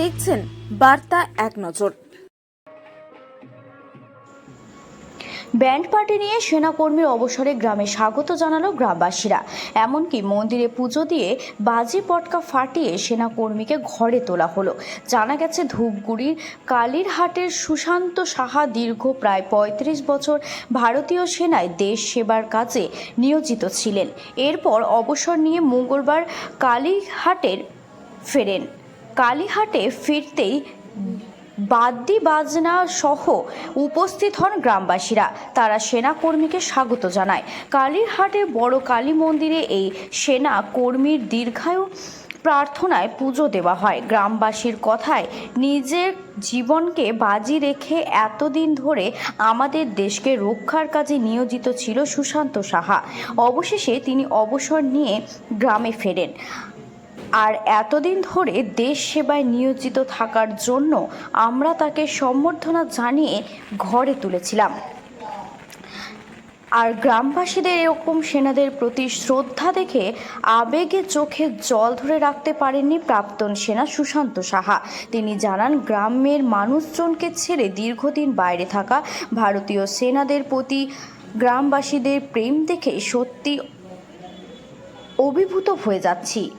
দেখছেন বার্তা এক নজর। ব্যান্ড পার্টি নিয়ে সেনাকর্মীর অবসরে গ্রামে স্বাগত জানালো গ্রামবাসীরা। এমনকি মন্দিরে পুজো দিয়ে বাজি পটকা ফাটিয়ে সেনাকর্মীকে ঘরে তোলা হলো। জানা গেছে, ধূপগুড়ির কালীরহাটের সুশান্ত সাহা দীর্ঘ প্রায় পঁয়ত্রিশ বছর ভারতীয় সেনায় দেশ সেবার কাজে নিয়োজিত ছিলেন। এরপর অবসর নিয়ে মঙ্গলবার কালীহাটের ফেরেন। কালীহাটে ফিরতেই বাদ্যি বাজনা সহ উপস্থিত হন গ্রামবাসীরা। তারা সেনাকর্মীকে স্বাগত জানায়। কালীরহাটে বড় কালী মন্দিরে এই সেনা কর্মীর দীর্ঘায়ু প্রার্থনায় পুজো দেওয়া হয়। গ্রামবাসীর কথায়, নিজের জীবনকে বাজি রেখে এতদিন ধরে আমাদের দেশকে রক্ষার কাজে নিয়োজিত ছিল সুশান্ত সাহা। অবশেষে তিনি অবসর নিয়ে গ্রামে ফেরেন। আর এতদিন ধরে দেশ সেবায় নিয়োজিত থাকার জন্য আমরা তাকে সম্বর্ধনা জানিয়ে ঘরে তুলেছিলাম। আর গ্রামবাসীদের এরকম সেনাদের প্রতি শ্রদ্ধা দেখে আবেগে চোখে জল ধরে রাখতে পারেননি প্রাক্তন সেনা সুশান্ত সাহা। তিনি জানান, গ্রামের মানুষজনকে ছেড়ে দীর্ঘদিন বাইরে থাকা ভারতীয় সেনাদের প্রতি গ্রামবাসীদের প্রেম দেখে সত্যি অভিভূত হয়ে যাচ্ছি।